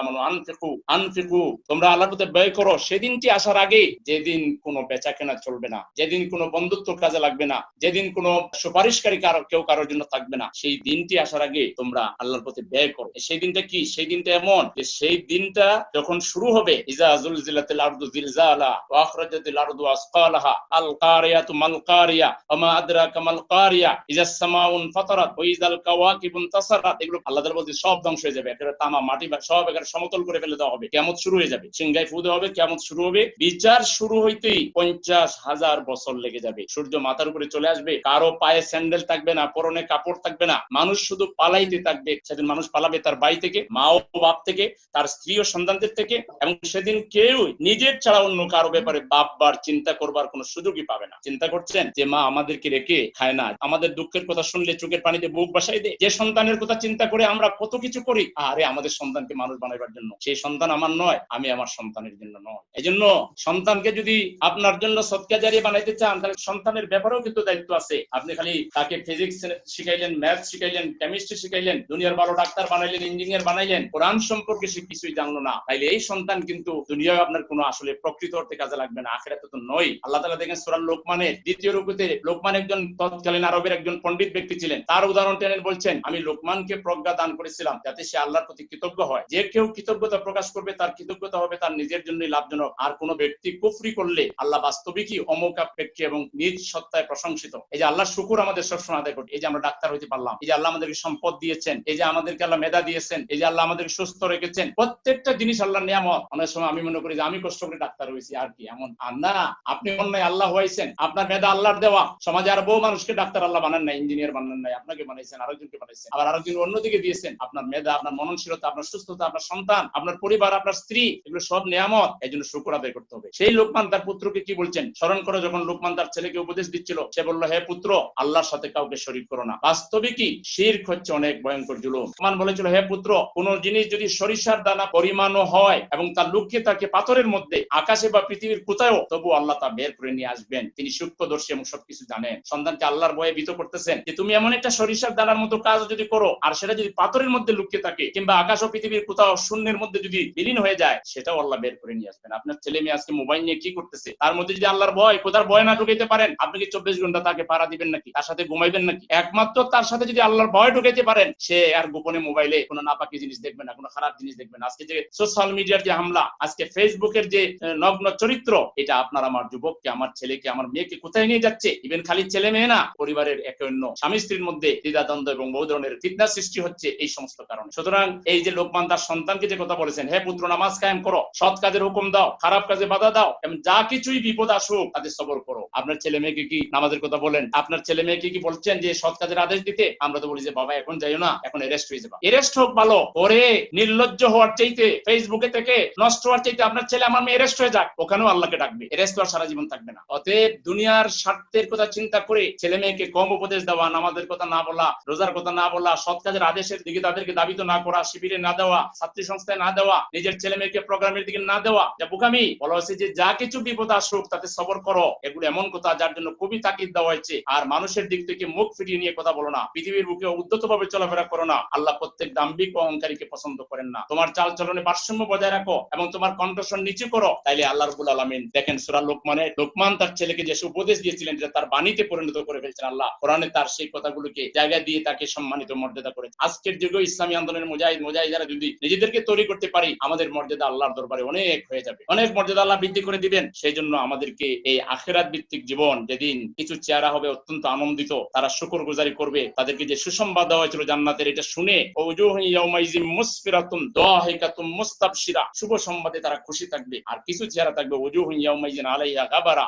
Speaker 1: আমানু আনফিকু আনফিকু, তোমরা আল্লাহর পথে ব্যয় করো। সেদিনটি আসার আগে যেদিন কোনো বেচা কেনা চলবে না, যেদিন কোনো বন্ধুত্ব কাজে লাগবে না, যেদিন কোনো সুপারিশকারী কারও কেউ কারোর জন্য থাকবে না, সেই দিনটি আসার আগে তোমরা আল্লাহর পথে ব্যয় করো। সেই দিনটা কি? সেই দিনটা এমন যে সেই দিনটা যখন শুরু হবে জিলজালা আরদু আল কারিয়াতু মাল কারিয়া আদরাকা মাল কারিয়া ইজা সামাউন ফাতারাত ওয়া ইজাল এগুলো আল্লাহ তাআলা বলছে সব ধ্বংস হয়ে যাবে। একেবারে তামা মাটি সব একেবারে সমতল করে ফেলে দেওয়া হবে। কিয়ামত শুরু হয়ে যাবে। সিংহায় ফু হবে, কিয়ামত শুরু হবে। বিচার শুরু হইতেই পঞ্চাশ হাজার বছর লেগে যাবে। সূর্য মাথার উপরে চলে আসবে। কারও পায়ে স্যান্ডেল থাকবে না, পরনে কাপড় থাকবে না। মানুষ শুধু পালাইতে থাকবে। সেদিন মানুষ পালাবে তার বাড়ি থেকে, মা ও বাপ থেকে। তার স্ত্রী ও সন্তানদের থেকে এবং সেদিন কেউ নিজের ছাড়া অন্য কারও ব্যাপারে বাপবার চিন্তা করবার কোনো সুযোগই পাবে না। চিন্তা করছেন যে, মা, আমাদেরকে রেখে খায় না। আমাদের দুঃখের কথা শুনলে চোখের পানিতে বুক বাসাই দেয় যে সন্তানের কথা চিন্তা করে আমরা কত কিছু করি আরে আমাদের সন্তানকে মানুষ বানাইবার জন্য। সেই সন্তান আমার নয়, আমি আমার সন্তানের জন্য নয়। এই জন্য সন্তানকে যদি আপনার জন্য সৎকা জারিয়ে বানাইতে চান, তাহলে সন্তানের ব্যাপারেও কিন্তু দায়িত্ব আছে। আপনি খালি তাকে ফিজিক্স শিখাইলেন ম্যাথ শিখাইলেন কেমিস্ট্রি শিখাইলেন, দুনিয়ার ভালো ডাক্তার বানাইলেন ইঞ্জিনিয়ার বানাইলেন, কোরআন সম্পর্কে সে কিছুই জানলো না। তাইলে এই সন্তান কিন্তু দুনিয়ায় আপনার কোনো আসলে প্রকৃত অর্থে কাজে লাগবে না, আখেরাতে তো নয়। আল্লাহ তালা দেখেন সুরাল লোকমানের দ্বিতীয় রূপতে লোকমান একজন তৎকালীন আরবের একজন পণ্ডিত ব্যক্তি ছিলেন। তার উদাহরণ টেনেন বলছেন, আমি লোকমানকে প্রজ্ঞা দান করেছিলাম, যাতে সে আল্লাহর প্রতি কৃতজ্ঞ হয়। যে কেউ কৃতজ্ঞতা প্রকাশ করবে, তার তার কৃতজ্ঞতা হবে তার নিজের জন্যই লাভজনক। আর কোনো ব্যক্তি কুফরি করলে আল্লাহ বাস্তবিকই অমোকাপেক্ষী এবং নিজ সত্তায় প্রশংসিত। এই যে আল্লাহ শুকুর আমাদের সবসময় আদায় করি এই যে আমরা ডাক্তার হইতে পারলাম। এই যে আল্লাহ আমাদেরকে সম্পদ দিয়েছেন। এই যে আমাদেরকে আল্লাহ মেধা দিয়েছেন। এই যে আল্লাহ আমাদেরকে সুস্থ রেখেছেন। প্রত্যেকটা জিনিস আল্লাহ নিয়ামত। অনেক সময় আমি মনে করি যে আমি কষ্ট করে ডাক্তার হয়েছি, আর কি এমন? আর না, আপনি অন্যায় আল্লাহ হয়েছেন, আপনার মেধা আল্লাহর দেওয়া। সমাজে আর বহু মানুষকে ডাক্তার আল্লাহ বানান নাই ইঞ্জিনিয়ার বানান নাই, আপনাকে বানাইছেন, আরেকজনকে বানাইছেন। আবার আরেকজন অন্যদিকে দিয়েছেন, আপনার মেধা, আপনার মননশীলতা, আপনার সুস্থতা, আপনার সন্তান, আপনার পরিবার, আপনার স্ত্রী, এগুলো সব নিয়ামত এই জন্য শুক্র আদায় করতে হবে। সেই লোকমান তার পুত্রকে কি বলছেন? স্মরণ করে, যখন লোকমান তার ছেলেকে উপদেশ দিচ্ছিল, সে বলল, হে পুত্র, আল্লাহর সাথে কাউকে শরীক করো না। বাস্তবিক কি? শির্ক হচ্ছে অনেক ভয়ঙ্কর জুলুম। লোকমান বলেছিল, হে পুত্র, কোন জিনিস যদি সরিষার দানা পরিমাণও হয় এবং তার লুকিয়ে থাকে পাথরের মধ্যে, আকাশে বা পৃথিবীর কোথাও তবু আল্লাহ তা বের করে নিয়ে আসবেন। তিনি সূক্ষ্মদর্শী এবং সবকিছু জানেন। সন্তানকে আল্লাহর ভয়ে ভীত করতেছেন। যে তুমি এমন একটা সরিষার দানার মতো কাজ যদি করো, আর সেটা যদি পাথরের মধ্যে লুকিয়ে থাকে, কিংবা আকাশ ও পৃথিবীর কোথাও শূন্যের মধ্যে যদি বিলীন হয়ে যায়, সেটাও আল্লাহ বের করে নিয়ে আসবেন। আপনার ছেলে মেয়ে আজকে মোবাইল নিয়ে কি করতেছে? তার মধ্যে যদি আল্লাহর ভয় কোথার ভয় না ঢুকাইতে পারেন, আপনি কি চব্বিশ ঘণ্টা তাকে পাড়া দিবেন নাকি? তার সাথে ঘুমাইবেন নাকি? একমাত্র তার সাথে যদি আল্লাহর ভয় ঢুকাইতে পারেন, সে আর গোপনে মোবাইলে কোনো নাপাকি জিনিস দেখবে না, কোনো খারাপ জিনিস দেখবে না আজকে যে সোশ্যাল মিডিয়ার যে হামলা, আজকে ফেসবুকের যে নগ্ন চরিত্র, এটা আপনার আমার যুবককে, আমার ছেলেকে, আমার মেয়েকে কোথায় নিয়ে যাচ্ছে? ইভেন খালি ছেলে মেয়ে না, পরিবারের একে অন্য স্বামী স্ত্রীর মধ্যে দ্বিধাদ্বন্দ্ব এবং বহু ধরনের ফিতনা সৃষ্টি হচ্ছে এই সমস্ত কারণে। সুতরাং এই যে লোকমান তার সন্তানকে যে কথা বলেছেন, হে পুত্র, নামাজ কায়েম করো, সৎ কাজের হুকুম দাও, খারাপ কাজে বাধা দাও, এবং যা কিছুই বিপদ আসুক তাদের সবর করো। আপনার ছেলে মেয়েকে কি নামাজের কথা বলেন? আপনার ছেলে মেয়েকে কি বলছেন যে, সৎ কাজের আদেশ দিতে? আমরা তো বলি যে, বাবা, এখন যাইও না, এখন এরেস্ট হয়ে যাবা। এরেস্ট হোক ভালো, পরে নির্লজ্জ হওয়ার চাইতে ফেসবুকে থেকে নষ্ট হওয়ার চাইতে আপনার ছেলে আমার মেয়ে এরেস্ট হয়ে যাক, ওখানেও আল্লাহকে ডাকবে। এরেস্ট আর সারা জীবন থাকবে না। অতএব দুনিয়ার স্বার্থের কথা চিন্তা করে ছেলে মেয়েকে কম উপদেশ দেওয়া, নামাজের কথা না বলা, রোজার কথা না বলা, সৎ কাজের আদেশের দিকে তাদেরকে দাবিত না করা, শিবিরে না দেওয়া, ছাত্রী সংস্থায় না দেওয়া, নিজের ছেলে মেয়েকে প্রোগ্রামের দিকে না দেওয়া, যা বুকামি, বলা হয়েছে যে যা কিছু বিপদ আসুক তাতে সবর করো। এগুলো এমন কথা যার জন্য খুবই তাকিদ দেওয়া হয়েছে। আর মানুষের দিক থেকে মুখ ফিরিয়ে নিয়ে কথা বলো না। পৃথিবীর বুকে উদ্যত ভাবে চলাফেরা করো না। আল্লাহ প্রত্যেক দাম্ভিক ও অহংকারীকে পছন্দ করেন না। তোমার চাল চলনে ভারসাম্য বজায় রাখো এবং তোমার কণ্ঠস্বর নিচু করো, তাইলে আল্লাহ রবুল আলমিন দেখেন সুরা লোকমানে, লোকমান তার ছেলেকে যে উপদেশ দিয়েছিলেন, যেটা তার বাণীতে পরিণত করে ফেলছেন আল্লাহ, কোরআনে তার সেই কথাগুলোকে জায়গা দিয়ে তাকে সম্মানিত মর্যাদা করে আজকের যুগে ইসলামী আন্দোলনের মুজাহিদ, মুজাহিদারা যদি নিজেদেরকে তৈরি করতে পারি, আমাদের মর্যাদা আল্লাহর দরবারে অনেক হয়ে যাবে। অনেক মর্যাদা আল্লাহ বৃদ্ধি করে দিবেন সেই জন্য আমাদেরকে এই আখেরাত ভিত্তিক জীবন যেদিন কিছু চেহারা হবে অত্যন্ত আনন্দিত, তারা শুকর গুজারি করবে। তাদেরকে যে সুসংবাদ দেওয়া হয়েছিল জান্নাতের, এটা শুনে মুসফিরাতুন শুভ সংবাদে তারা খুশি থাকবে। আর কিছু চেহারা থাকবে।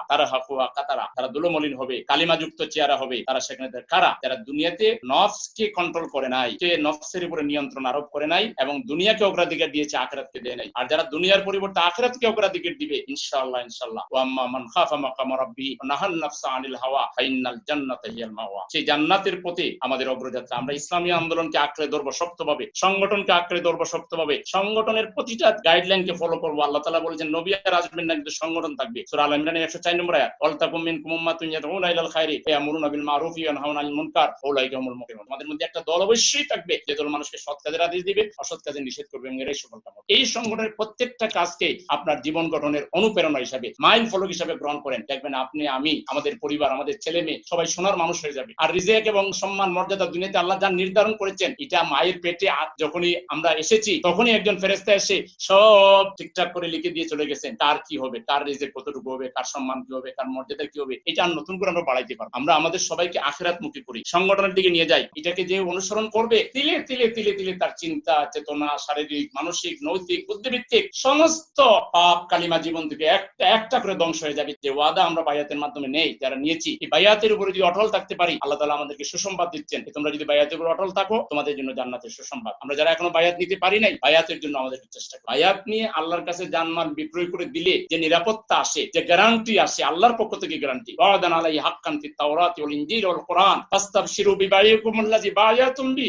Speaker 1: তারা হাফুয়া কাতারা। তারা দুলমলিন হবে। কালিমাযুক্ত চেহারা হবে। তারা সেখানে কারা যারা দুনিয়াতে নফসকে কন্ট্রোল করে নাই নফসের উপরে নিয়ন্ত্রণ আরোপ করে নাই এবং দুনিয়াকে অগ্রাধিকার দিয়েছে, আখেরাতকে দেয় নাই। আর যারা দুনিয়ার পরিবর্তে আখেরাতকে অগ্রাধিকার দিবে, ইনশাআল্লাহ ইনশাআল্লাহ। আম্মা মান খাফা মাকামা রাব্বি ওয়া নাহান নাফসা আনিল হাওয়া হিয়াল মাওয়া। সেই জান্নাতের পথে আমাদের অগ্রযাত্রা। আমরা ইসলামী আন্দোলনকে আঁকড়ে ধরবো শক্তভাবে, সংগঠনকে আঁকড়ে ধরবো শক্তভাবে। সংগঠনের প্রতিটা গাইডলাইনকে ফলো করব। আল্লাহ তাআলা বলেছেন, নবী আর আসবেন না কিন্তু সংগঠন থাকবে। ইমরানের 104 নম্বর আয়াত মুনকার আমাদের মধ্যে একটা দল অবশ্যই থাকবে যে দল মানুষকে সৎ কাজের আদেশ দিবে, অসৎ কাজে নিষেধ করবে এবং এরাই সফলতা পাবে। এই সংগঠনের প্রত্যেকটা কাজকে আপনার জীবন গঠনের অনুপ্রেরণা হিসাবে মাইল ফলক হিসাবে গ্রহণ করেন। দেখবেন আপনি, আমি, আমাদের পরিবার, আমাদের ছেলে মেয়ে, সবাই সোনার মানুষ হয়ে যাবে। আর রিজেক এবং সম্মান, মর্যাদা দুনিয়াতে আল্লাহ যা নির্ধারণ করেছেন, এটা মায়ের পেটে যখনই আমরা এসেছি তখনই একজন ফেরেস্তা এসে সব ঠিকঠাক করে লিখে দিয়ে চলে গেছেন কার কি হবে? কার রিজেক কতটুকু হবে? কার সম্মান কি হবে? কার মর্যাদা কি হবে? এটা আর নতুন করে আমরা বাড়াইতে পারব আমরা আমাদের সবাইকে আখেরাত মুখী করি। সংগঠনের দিকে নিয়ে যাই। এটাকে যে অনুসরণ করবে, তিলে তিলে তিলে তিলে তার চিন্তা, চেতনা, শারীরিক, মানসিক, নৈতিক বুদ্ধিভিত্তিক সমস্ত পাপ, কালিমা জীবন থেকে একটা একটা করে ধ্বংস হয়ে যাবে। যে ওয়াদা আমরা বায়াতের মাধ্যমে নেই, যারা নিয়েছি, এই বায়াতের উপরে যদি অটল থাকতে পারি, আল্লাহ তালা আমাদেরকে সুসংবাদ দিচ্ছেন। তোমরা যদি বায়াতের উপর অটল থাকো, তোমাদের জন্য জান্নাতের সুসংবাদ। আমরা যারা এখনও বায়াত নিতে পারি নাই বায়াতের জন্য আমাদের চেষ্টা করি। বায়াত নিয়ে আল্লাহর কাছে জানমাল বিক্রয় করে দিলে যে নিরাপত্তা আসে, যে গ্যারান্টি আসে, আল্লাহর পক্ষ থেকে গ্যারান্টি আলাই তাওরাতি ওয়াল ইনজিল ওয়াল কোরআন। বিবাইকুম বায়াতুম বি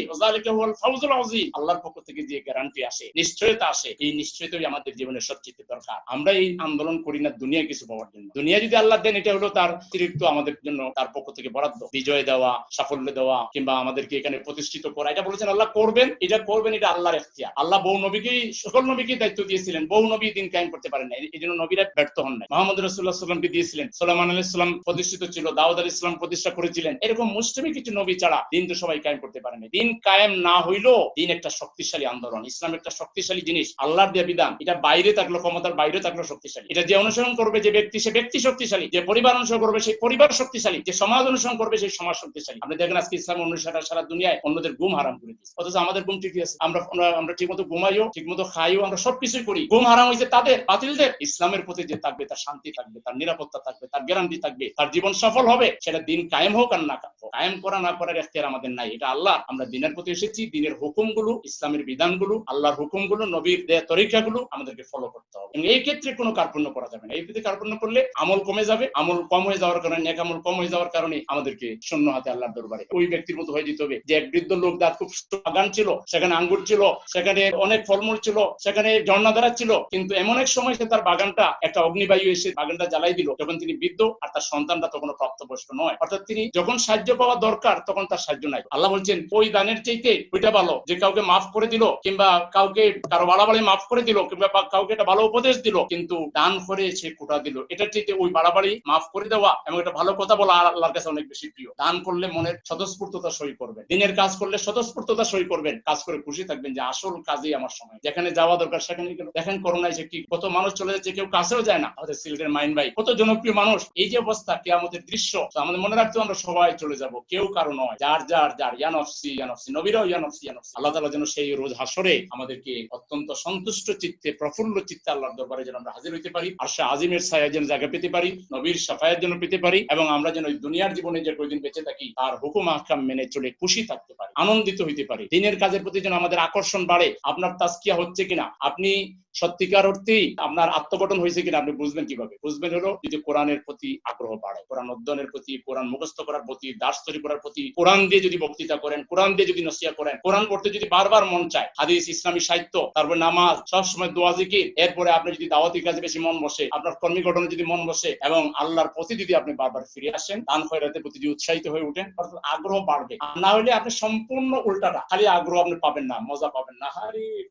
Speaker 1: হুয়াল ফাউজুল আযীম। আল্লাহর পক্ষ থেকে যে গ্যারান্টি আসে, নিশ্চয়তা আসে, এই নিশ্চয়তাই আমাদের জীবনের সবচেয়ে দরকার। আমরা এই আন্দোলন করি না দুনিয়া কিছু পাওয়ার জন্য। দুনিয়া যদি আল্লাহ দেন, এটা হলো তার অতিরিক্ত আমাদের জন্য তার পক্ষ থেকে বরাদ্দ। বিজয় দেওয়া, সাফল্য দেওয়া, কিংবা আমাদেরকে এখানে প্রতিষ্ঠিত করা। এটা বলেছেন, আল্লাহ করবেন, এটা করবেন, এটা আল্লাহর এখতিয়ার আল্লাহ বহু নবীকেই সকল নবীকে দায়িত্ব দিয়েছিলেন। বহু নবী দিন কায়েম করতে পারেন না এই জন্য নবীরা ব্যর্থ হন নাই। মোহাম্মদ রসুল্লাহ সাল্লামকে দিয়েছিলেন। সোলামান আলাইহিস সালাম প্রতিষ্ঠিত ছিল, দাউদ আলাইহিস সালাম প্রতিষ্ঠা করেছিলেন। এরকম মুসলিমই কিছু নবী ছাড়া দিন তো সবাই কায়েম করতে পারেন দিন কায়েম না হইলেও দিন একটা শক্তিশালী আন্দোলন। ইসলাম একটা শক্তিশালী জিনিস, আল্লাহর দেয়া বিধান। এটা বাইরে থাকল, ক্ষমতার বাইরে থাকল শক্তিশালী। এটা যে অনুসরণ করবে যে ব্যক্তি, সে ব্যক্তি শক্তিশালী। যে পরিবার অনুসরণ করবে, সেই পরিবার শক্তিশালী। যে সমাজ অনুসরণ করবে, সেই সমাজ শক্তিশালী। আপনি দেখেন আজকে ইসলাম অনুসারে সারা দুনিয়ায় অন্যদের ঘুম হারাম করে দিচ্ছে অথচ আমাদের ঘুম ঠিকই আছে। আমরা, আমরা- ঠিক মতো ঘুমাইও ঠিক মতো খাইও, আমরা সবকিছুই করি। ঘুম হারাম হয়েছে তাদের, বাতিলদের। ইসলামের প্রতি যে থাকবে, তার শান্তি থাকবে, তার নিরাপত্তা থাকবে, তার গ্যারান্টি থাকবে, তার জীবন সফল হবে, সেটা দিন কায়েম হোক আর না হোক। কায়েম করা না করার এখতিয়ার আমাদের নাই। এটা আল্লাহ, আমরা দিনের প্রতি এসেছি, দিনের হুকুমগুলো, ইসলামের বিধানগুলো, আল্লাহর হুকুমগুলো, নবীর দেয়া তরিকাগুলো আমাদেরকে ফলো করতে হবে। এই ক্ষেত্রে কোনো কার্পণ্য করা যাবে না। এই ক্ষেত্রে কার্পণ্য করলে আমল কমে যাবে, আমল কম হয়ে যাওয়ার কারণে এক আমল কম হয়ে যাওয়ার কারণে আমাদেরকে শূন্য হাতে আল্লাহর দরবারে। ওই ব্যক্তির মতো হয়ে যেতে হবে। যে এক বৃদ্ধ লোক তার খুব বাগান ছিল, সেখানে আঙ্গুর ছিল, সেখানে অনেক ফলমূল ছিল, সেখানে ঝর্ণাধারা ছিল, কিন্তু এমন এক সময় সে তার বাগানটা, একটা অগ্নিবায়ু এসে বাগানটা জ্বালাই দিল, যখন তিনি বৃদ্ধ আর তার সন্তানটা তখন প্রাপ্তবয়স্ক নয়। অর্থাৎ তিনি যখন সাহায্য পাওয়া দরকার, তখন তার সাহায্য নাই। আল্লাহ বলছেন, ওই দানের চাইতে ওইটা ভালো, যে কাউকে মাফ করে দিল, কিংবা কাউকে কারও বাড়াবাড়ি মাফ করে দিল, কিংবা কাউকে একটা ভালো উপদেশ দিল, কিন্তু দান করে সে কোটা দিল। এটার চাইতে ওই বাড়াবাড়ি মাফ করে দেওয়া এবং একটা ভালো কথা বলা আল্লাহর কাছে অনেক বেশি প্রিয়। দান করলে মনের স্বতঃস্ফূর্ততা সই করবেন দিনের কাজ করলে স্বতঃস্ফূর্ততা সই করবেন, কাজ করে খুশি থাকবেন যে আসল কাজেই আমার সময়। যেখানে যাওয়া দরকার, সেখানে দেখেন করোনায় যে কি, কত মানুষ চলে যাচ্ছে, কেউ কাছেও যায় না। আমাদের সিলেটের মাইন ভাই, কত জনপ্রিয় মানুষ। এই যে অবস্থা, কেয়ামতের দৃশ্য আমাদের মনে রাখতে আমরা সবাই চলে যাব। কেউ কারও নয়। যার যার যার ইয়ান অফসি ইয়ান অফসি নবীরাও ইয়ান অফসি ইয়ান অফসি আল্লাহ তাআলা যেন সেই রোজ হাসরে আমাদেরকে অত্যন্ত সন্তুষ্ট চিত্তে, প্রফুল্ল চিত্তে আল্লাহর দরবারে যেন আমরা হাজির হইতে পারি আর সে আজিমের ছায়া যেন জায়গা পেতে পারি, নবীর সাফায়াত জন্য পেতে পারি, এবং আমরা যেন ওই দুনিয়ার জীবনে যে কয়দিন বেঁচে থাকি, তার হুকুম আহকাম মেনে চলে খুশি থাকতে পারি, আনন্দিত হইতে পারি। দিনের কাজের প্রতি যেন আমাদের আকর্ষণ বাড়ে। আপনার তাস্কিয়া হচ্ছে কিনা? আপনি সত্যিকার অর্থেই আপনার আত্মগঠন হয়েছে কিনা আপনি বুঝবেন কীভাবে? বুঝবেন হলো যদি কোরআনের প্রতি আগ্রহ বাড়ে কোরআন অধ্যয়নের প্রতি, কোরআন মুখস্থ করার প্রতি, দাস তৈরি করার প্রতি, কোরআন দিয়ে যদি বক্তৃতা করেন, কোরআন দিয়ে যদি নসিয়া করেন, কোরআন পড়তে যদি বারবার মন চায়, হাদিস, ইসলামী সাহিত্য, তারপর নামাজ, সবসময় দোয়া, জিকির, এরপরে আপনি যদি দাওয়াতি কাজে বেশি মন বসে, আপনার কর্মী গঠনে যদি মন বসে এবং আল্লাহর প্রতি যদি আপনি বারবার ফিরে আসেন, দান খয়রাতের প্রতি যদি উৎসাহিত হয়ে উঠেন অর্থাৎ আগ্রহ বাড়বে। না হলে আপনি সম্পূর্ণ উল্টাটা, খালি আগ্রহ আপনি পাবেন না, মজা পাবেন না।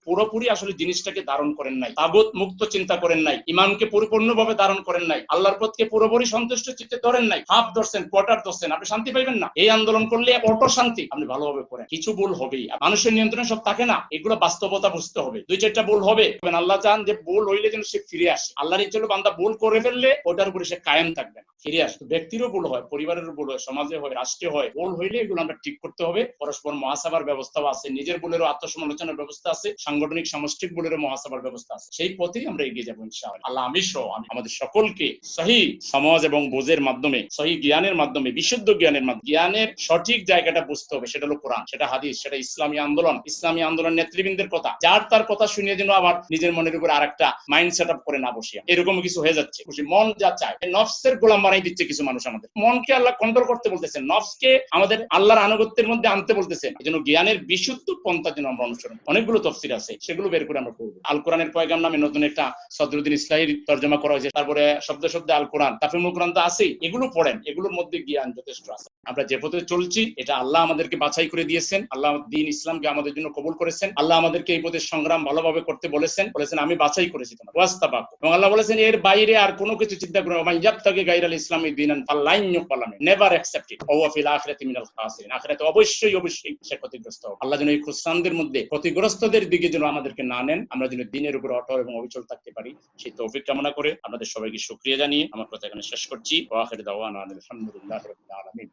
Speaker 1: পুরোপুরি আসলে জিনিসটাকে ধারণ করেন নাই তাগত মুক্ত চিন্তা করেন নাই ইমানকে পরিপূর্ণভাবে ধারণ করেন নাই, আল্লাহর পথকে পুরোপুরি সন্তুষ্ট চিত্তে ধরেন নাই, হাফ ধরছেন, কোয়ার্টার ধরছেন, আপনি শান্তি পাইবেন না। এই আন্দোলন করলে অটো শান্তি আপনি ভালোভাবে করেন। কিছু ভুল হবেই। মানুষের নিয়ন্ত্রণে সব থাকে না, এগুলো বাস্তবতা বুঝতে হবে। দুই চারটা ভুল হবে। আল্লাহ চান যে ভুল হইলে যেন সে ফিরে আসে। আল্লাহর ইচ্ছা বান্দা ভুল করে ফেললে ওটার উপরে সে কায়েম থাকবে না, ফিরে আসবে। ব্যক্তিরও ভুল হয়, পরিবারেরও ভুল হয়, সমাজে হয়, রাষ্ট্রে হয়। ভুল হইলে এগুলো আমরা ঠিক করতে হবে। পরস্পর মহাসভার ব্যবস্থাও আছে, নিজের ভুলেরও আত্মসমালোচনার ব্যবস্থা আছে, সাংগঠনিক, সামষ্টিক ভুলেরও মহাসভার ব্যবস্থা আছে। সেই পথেই আমরা এগিয়ে যাব ইনশাআল্লাহ। আল্লাহ, আমি সহ আমি আমাদের সকলকে সহি সমাজ এবং বোঝের মাধ্যমে, সহি জ্ঞানের মাধ্যমে, বিশুদ্ধ জ্ঞানের মাধ্যমে, জ্ঞানের সঠিক জায়গাটা বুঝতে হবে, সেটা হলো কোরআন, সেটা হাদিস, সেটা ইসলামী আন্দোলন ইসলামী আন্দোলন নেতৃবৃন্দের কথা। যার তার কথা শুনিয়ে যেন আবার নিজের মনের উপর আরেকটা মাইন্ড সেট আপ করে না বসিয়া এরকম কিছু হয়ে যাচ্ছে। মন যা চায় নফসের গোলাম বানাই দিচ্ছে কিছু মানুষ আমাদের। মনকে আল্লাহ কন্ট্রোল করতে বলতেছেন, নফসকে আমাদের আল্লাহর আনুগত্যের মধ্যে আনতে বলতেছেন। এই জন্য জ্ঞানের বিশুদ্ধ পন্থা যেন আমরা অনুসরণ অনেকগুলো তফসির আছে, সেগুলো বের করে আমরা করব আল কোরআনের পয়গাম নামে নতুন একটা সদরুদ্দিন ইসলাহির তর্জমা করা হয়েছে। তারপরে শব্দ শব্দে আল কোরআন তাফিমুল কোরআন তো আছেই এগুলো পড়েন, এগুলোর মধ্যে জ্ঞান যথেষ্ট আছে। আমরা যে পথে চলছি, এটা আল্লাহ আমাদেরকে বাছাই করে দিয়েছেন, আল্লাহ দিন ইসলামকে আমাদের জন্য কবুল করেছেন, আল্লাহ আমাদেরকে এই পথে সংগ্রাম ভালোভাবে করতে বলেছেন বলেছেন, আমি বাছাই করেছি তোমার, ওয়াস্তাবাক। এবং আল্লাহ বলেছেন, এর বাইরে আর কোনো কিছু চিন্তা করো আমার ইয়াব থেকে গাইরাল ইসলামী দিনান ফাল্লাইন পালামে নেভার অ্যাকসেপ্ট ইট। ওয়া ফিল আখিরাতি মিনাল খাসিরিন। অবশ্যই অবশ্যই সে ক্ষতিগ্রস্ত আল্লাহ যেন এই খুশসানদের মধ্যে ক্ষতিগ্রস্তদের দিকে যেন আমাদেরকে না নেন, আমরা যেন দিনের উপর অটল এবং অবিচল থাকতে পারি, সেই তৌফিক কামনা করে আপনাদের সবাইকে সুক্রিয়া জানিয়ে আমার কথা এখানে শেষ করছি। আলহামদুলিল্লাহি আলামিন।